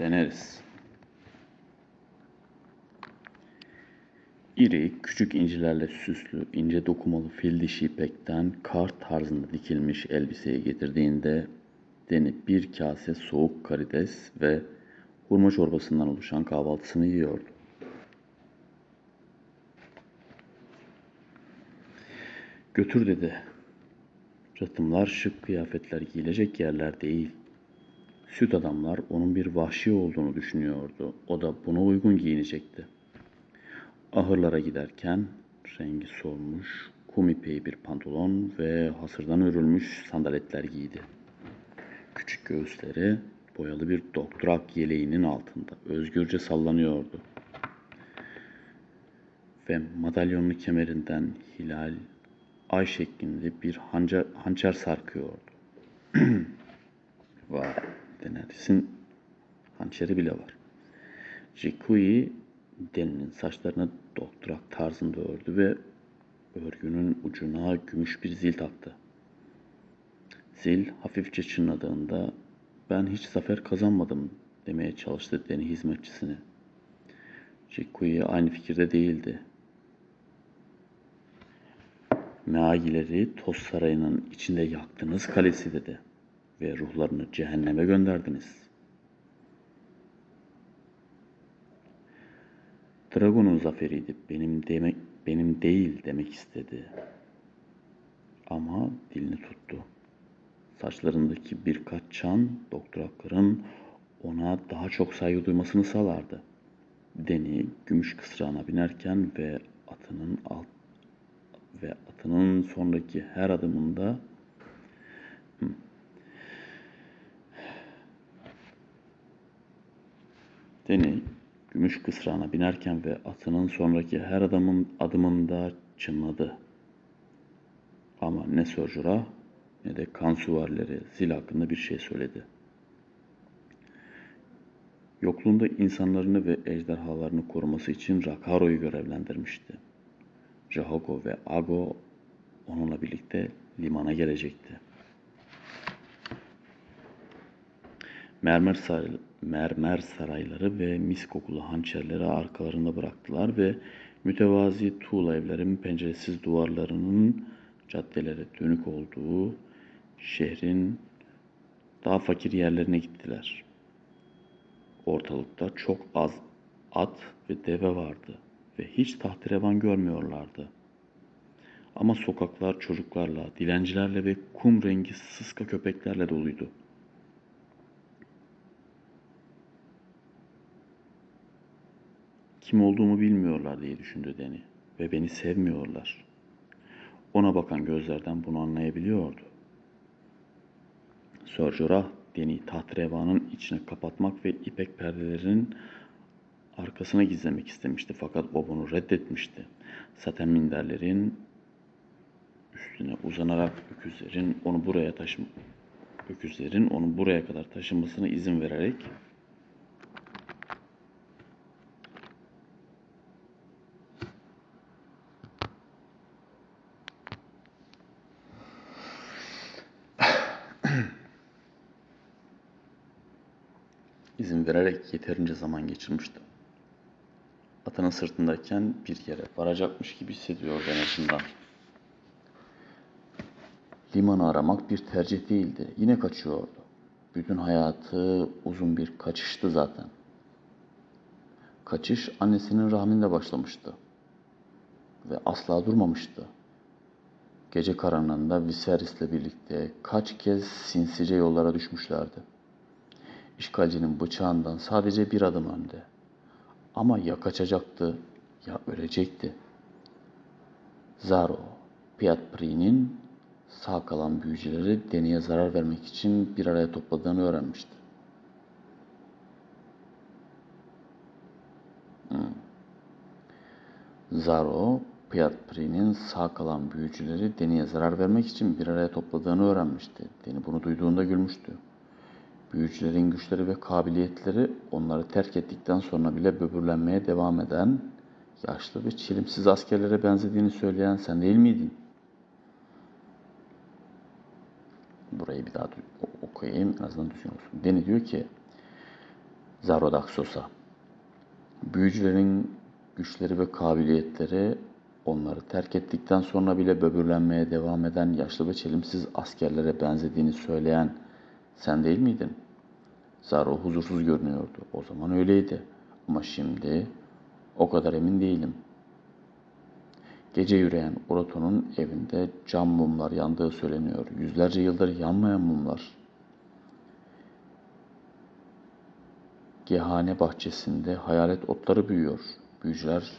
Deneriz. İri, küçük incilerle süslü, ince dokumalı fil dişi ipekten kar tarzında dikilmiş elbiseyi getirdiğinde Deni bir kase soğuk karides ve hurma çorbasından oluşan kahvaltısını yiyordu. Götür dedi. Ratımlar şık kıyafetler giyilecek yerler değil. Süt adamlar onun bir vahşi olduğunu düşünüyordu. O da buna uygun giyinecekti. Ahırlara giderken rengi solmuş, kum ipeği bir pantolon ve hasırdan örülmüş sandaletler giydi. Küçük göğüsleri boyalı bir doktorak yeleğinin altında özgürce sallanıyordu. Ve madalyonlu kemerinden hilal, ay şeklinde bir hanca, hançer sarkıyordu. Vay, Deneris'in hançeri bile var. Jikui Deni'nin saçlarını doktorak tarzında ördü ve örgünün ucuna gümüş bir zil taktı. Zil hafifçe çınladığında ben hiç zafer kazanmadım demeye çalıştı Deni hizmetçisine. Jikui aynı fikirde değildi. Meagileri Toz Sarayı'nın içinde yaktınız kalesi dedi ve ruhlarını cehenneme gönderdiniz. Dragon'un zaferiydi. Benim demek benim değil demek istedi. Ama dilini tuttu. Saçlarındaki birkaç çan doktorakların ona daha çok saygı duymasını sağlardı. Deni gümüş kısrağına binerken ve atının alt ve atının sonraki her adımında Hı. Deni gümüş kısrağına binerken ve atının sonraki her adamın adımında çınladı. Ama ne Sörcura ne de kan süvarileri zil hakkında bir şey söyledi. Yokluğunda insanlarını ve ejderhalarını koruması için Rakaro'yu görevlendirmişti. Jahogo ve Ago onunla birlikte limana gelecekti. Mermer, saray, mermer sarayları ve mis kokulu hançerleri arkalarında bıraktılar ve mütevazi tuğla evlerin penceresiz duvarlarının caddelere dönük olduğu şehrin daha fakir yerlerine gittiler. Ortalıkta çok az at ve deve vardı ve hiç tahterevan görmüyorlardı. Ama sokaklar çocuklarla, dilencilerle ve kum rengi sıska köpeklerle doluydu. Kim olduğumu bilmiyorlar diye düşündü Deni ve beni sevmiyorlar. Ona bakan gözlerden bunu anlayabiliyordu. Sir Deni tahtrevanın içine kapatmak ve ipek perdelerin arkasına gizlemek istemişti fakat o bunu reddetmişti. Saten minderlerin üstüne uzanarak öküzlerin onu buraya taşım öküzlerin onu buraya kadar taşımasına izin vererek izin vererek yeterince zaman geçirmişti. Atının sırtındayken bir yere varacakmış gibi hissediyordu en azından. Limanı aramak bir tercih değildi. Yine kaçıyordu. Bütün hayatı uzun bir kaçıştı zaten. Kaçış annesinin rahminde başlamıştı. Ve asla durmamıştı. Gece karanlığında Viserys'le birlikte kaç kez sinsice yollara düşmüşlerdi. İşgalcinin bıçağından sadece bir adım önde. Ama ya kaçacaktı ya ölecekti. Zaro, Piatpri'nin sağ kalan büyücüleri deneye zarar vermek için bir araya topladığını öğrenmişti. Hmm. Zaro, Piatpri'nin sağ kalan büyücüleri deneye zarar vermek için bir araya topladığını öğrenmişti. Deni bunu duyduğunda gülmüştü. Büyücülerin güçleri ve kabiliyetleri onları terk ettikten sonra bile böbürlenmeye devam eden, yaşlı ve çelimsiz askerlere benzediğini söyleyen sen değil miydin? Burayı bir daha okuyayım en azından düzgün olsun. Deni diyor ki, Zarodaksos'a. Büyücülerin güçleri ve kabiliyetleri onları terk ettikten sonra bile böbürlenmeye devam eden yaşlı ve çelimsiz askerlere benzediğini söyleyen sen değil miydin? Zaro huzursuz görünüyordu. O zaman öyleydi. Ama şimdi o kadar emin değilim. Gece yürüyen Urato'nun evinde cam mumlar yandığı söyleniyor. Yüzlerce yıldır yanmayan mumlar. Gehane bahçesinde hayalet otları büyüyor. Büyücüler,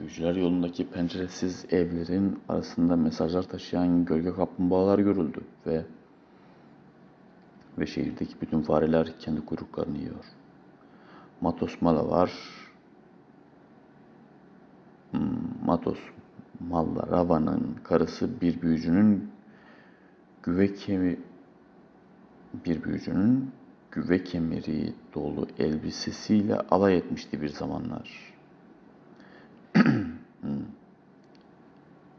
büyücüler yolundaki penceresiz evlerin arasında mesajlar taşıyan gölge kaplumbağalar görüldü ve ve şehirdeki bütün fareler kendi kuyruklarını yiyor. Matos Malavar hmm, Matos Mallarava'nın karısı bir büyücünün güve kemi bir büyücünün güve kemeri dolu elbisesiyle alay etmişti bir zamanlar. Hmm.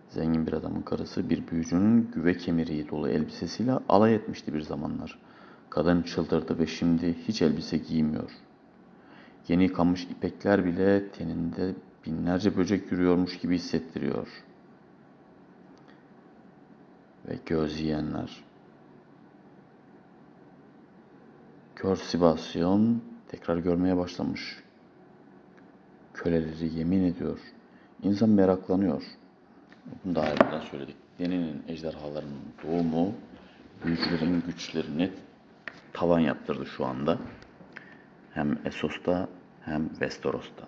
Zengin bir adamın karısı bir büyücünün güve kemeriği dolu elbisesiyle alay etmişti bir zamanlar. Kadın çıldırdı ve şimdi hiç elbise giymiyor. Yeni yıkanmış ipekler bile teninde binlerce böcek yürüyormuş gibi hissettiriyor. Ve göz yiyenler. Kör Sibasyon tekrar görmeye başlamış. Köleleri yemin ediyor. İnsan meraklanıyor. Bunu daha evvel söyledik. Deni'nin ejderhalarının doğumu büyücülerin güçlerini tavan yaptırdı şu anda. Hem Essos'ta hem Vestoros'ta.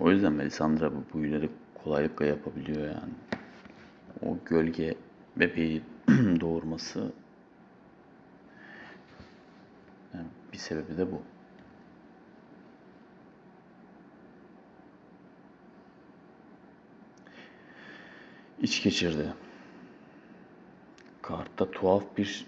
O yüzden Melisandre bu büyüleri kolaylıkla yapabiliyor yani. O gölge bebeği doğurması yani bir sebebi de bu. İç geçirdi. Kartta tuhaf bir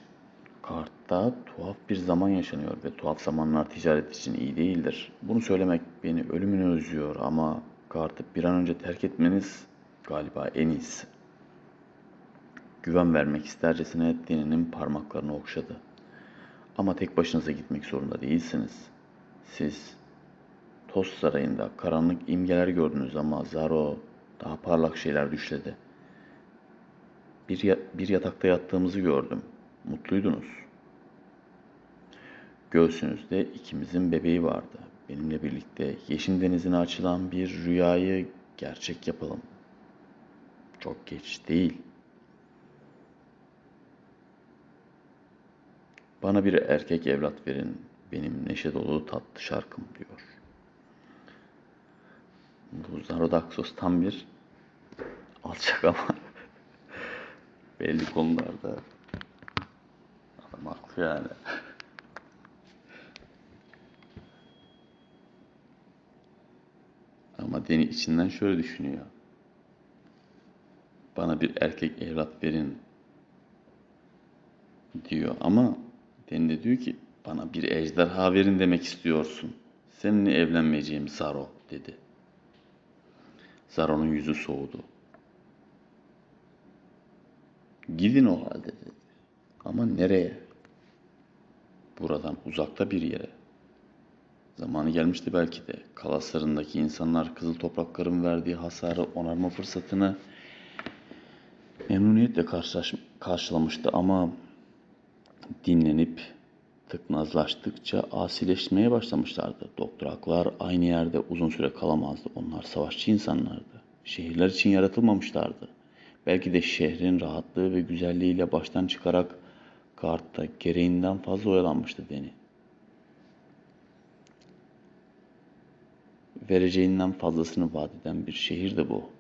kartta tuhaf bir zaman yaşanıyor ve tuhaf zamanlar ticaret için iyi değildir. Bunu söylemek beni ölümüne üzüyor ama kartı bir an önce terk etmeniz galiba en iyisi. Güven vermek istercesine Deni'nin parmaklarını okşadı. Ama tek başınıza gitmek zorunda değilsiniz. Siz Toz Sarayı'nda karanlık imgeler gördünüz ama Zaro daha parlak şeyler düşledi. Bir, ya- bir yatakta yattığımızı gördüm. Mutluydunuz. Göğsünüzde ikimizin bebeği vardı. Benimle birlikte Yeşil Denizi'ne açılan bir rüyayı gerçek yapalım. Çok geç değil. Bana bir erkek evlat verin. Benim neşe dolu tatlı şarkım diyor. Bu Zarodaksos tam bir alçak ama belli konularda adam haklı yani. Ama Deni içinden şöyle düşünüyor. Bana bir erkek evlat verin diyor ama Deni de diyor ki bana bir ejderha verin demek istiyorsun. Seninle evlenmeyeceğim Zaro dedi. Zaro'nun yüzü soğudu. Gidin o halde dedi. Ama nereye? Buradan uzakta bir yere. Zamanı gelmişti belki de. Kalaslarındaki insanlar kızıl toprakların verdiği hasarı onarma fırsatını memnuniyetle karşılaş, karşılamıştı ama dinlenip tıknazlaştıkça asileşmeye başlamışlardı. Doktoraklar aynı yerde uzun süre kalamazdı. Onlar savaşçı insanlardı. Şehirler için yaratılmamışlardı. Belki de şehrin rahatlığı ve güzelliğiyle baştan çıkarak kartta gereğinden fazla oyalanmıştı Deni. Vereceğinden fazlasını vaat eden bir şehirdi bu.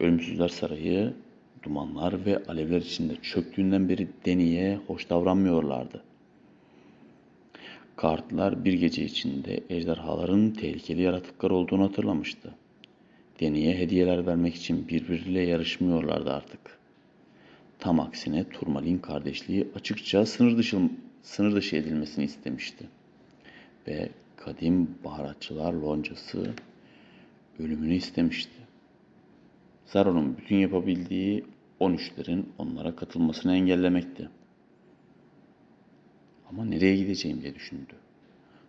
Ölümsüzler Sarayı dumanlar ve alevler içinde çöktüğünden beri Deni'ye hoş davranmıyorlardı. Kartlar bir gece içinde ejderhaların tehlikeli yaratıklar olduğunu hatırlamıştı. Deni'ye hediyeler vermek için birbiriyle yarışmıyorlardı artık. Tam aksine Turmalin kardeşliği açıkça sınır dışı, sınır dışı edilmesini istemişti. Ve kadim baharatçılar loncası ölümünü istemişti. Zaro'nun bütün yapabildiği 13'lerin onlara katılmasını engellemekti. Ama nereye gideceğim diye düşündü.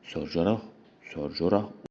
Sir Jorah